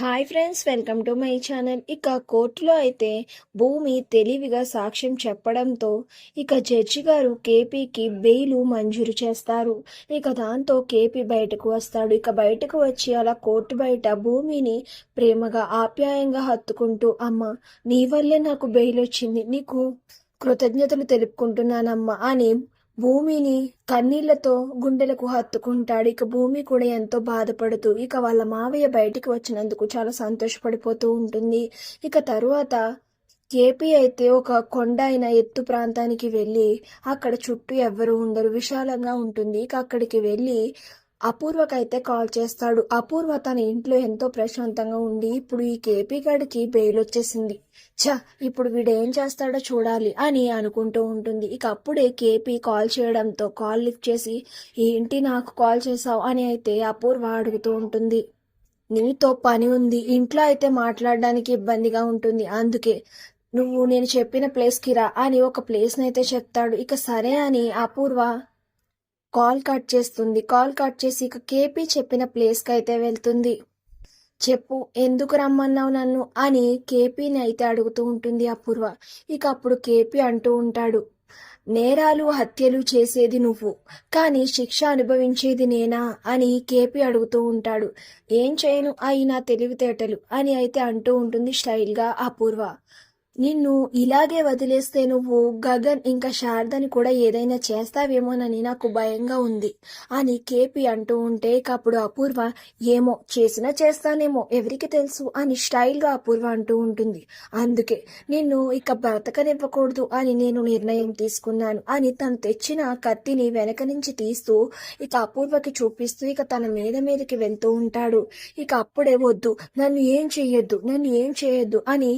Hi friends welcome to my channel. ఇక కోర్టులో అయితే భూమి తెలివిగా సాక్ష్యం చెప్పడంతో ఇక జడ్జి గారు కేపీకి బెయిల్ మంజూరు చేస్తారు. ఇక దాంతో కేపీ బయటకు వస్తాడు. ఇక బయటకు వచ్చి అలా కోర్టు బయట భూమిని ప్రేమగా ఆప్యాయంగా హత్తుకుంటూ అమ్మ నీ వల్లే నాకు బెయిల్ వచ్చింది నీకు కృతజ్ఞతలు తెలుపుకుంటున్నానమ్మా అని భూమిని కన్నీళ్ళతో గుండెలకు హత్తుకుంటాడు. ఇక భూమి కూడా ఎంతో బాధపడుతూ ఇక వాళ్ళ మావయ్య బయటికి వచ్చినందుకు చాలా సంతోషపడిపోతూ ఉంటుంది. ఇక తరువాత ఏపీ అయితే ఒక కొండ అయిన ఎత్తు ప్రాంతానికి వెళ్ళి అక్కడ చుట్టూ ఎవ్వరూ ఉండరు. విశాలంగా ఉంటుంది. ఇక అక్కడికి వెళ్ళి అపూర్వకైతే కాల్ చేస్తాడు. అపూర్వ తన ఇంట్లో ఎంతో ప్రశాంతంగా ఉండి ఇప్పుడు ఈ కేపీ గడికి బెయిల్ వచ్చేసింది. ఛ ఇప్పుడు వీడు ఏం చేస్తాడో చూడాలి అని అనుకుంటూ ఉంటుంది. ఇక అప్పుడే కేపీ కాల్ చేయడంతో కాల్ లిఫ్ట్ చేసి ఏంటి నాకు కాల్ చేసావు అని అయితే అపూర్వ అడుగుతూ ఉంటుంది. నీతో పని ఉంది. ఇంట్లో అయితే మాట్లాడడానికి ఇబ్బందిగా ఉంటుంది. అందుకే నువ్వు నేను చెప్పిన ప్లేస్కి రా అని ఒక ప్లేస్ని అయితే చెప్తాడు. ఇక సరే అని అపూర్వ కాల్ కట్ చేస్తుంది. కాల్ కట్ చేసి ఇక కేపీ చెప్పిన ప్లేస్కి అయితే వెళ్తుంది. చెప్పు ఎందుకు రమ్మన్నావు నన్ను? అని కేపీని అయితే అడుగుతూ ఉంటుంది అపూర్వ. ఇక అప్పుడు కేపీ అంటూ ఉంటాడు నేరాలు హత్యలు చేసేది నువ్వు కానీ శిక్ష అనుభవించేది నేనా? అని కేపీ అడుగుతూ ఉంటాడు. ఏం చేయను అయినా తెలివితేటలు అని అయితే అంటూ ఉంటుంది స్టైల్గా అపూర్వ. నిన్ను ఇలాగే వదిలేస్తే నువ్వు గగన్ ఇంకా శారదని కూడా ఏదైనా చేస్తావేమోనని నాకు భయంగా ఉంది అని కేపీ అంటూ ఉంటే ఇక అప్పుడు అపూర్వ ఏమో చేసినా చేస్తానేమో ఎవరికి తెలుసు అని స్టైల్గా అపూర్వ అంటూ ఉంటుంది. అందుకే నిన్ను ఇక బ్రతకనివ్వకూడదు అని నేను నిర్ణయం తీసుకున్నాను అని తను తెచ్చిన కత్తిని వెనక నుంచి తీస్తూ ఇక అపూర్వకి చూపిస్తూ ఇక తన మీద మీదకి వెళ్తూ ఉంటాడు. ఇక అప్పుడే వద్దు నన్ను ఏం చెయ్యొద్దు నన్ను ఏం చేయొద్దు అని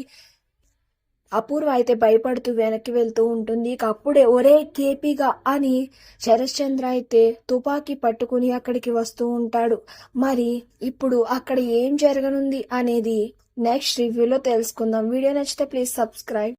అపూర్వ అయితే భయపడుతూ వెనక్కి వెళ్తూ ఉంటుంది. ఇక అప్పుడే ఒరే కేపీగా అని శరశ్చంద్ర అయితే తుపాకీ పట్టుకుని అక్కడికి వస్తూ ఉంటాడు. మరి ఇప్పుడు అక్కడ ఏం జరగనుంది అనేది నెక్స్ట్ రివ్యూలో తెలుసుకుందాం. వీడియో నచ్చితే ప్లీజ్ సబ్స్క్రైబ్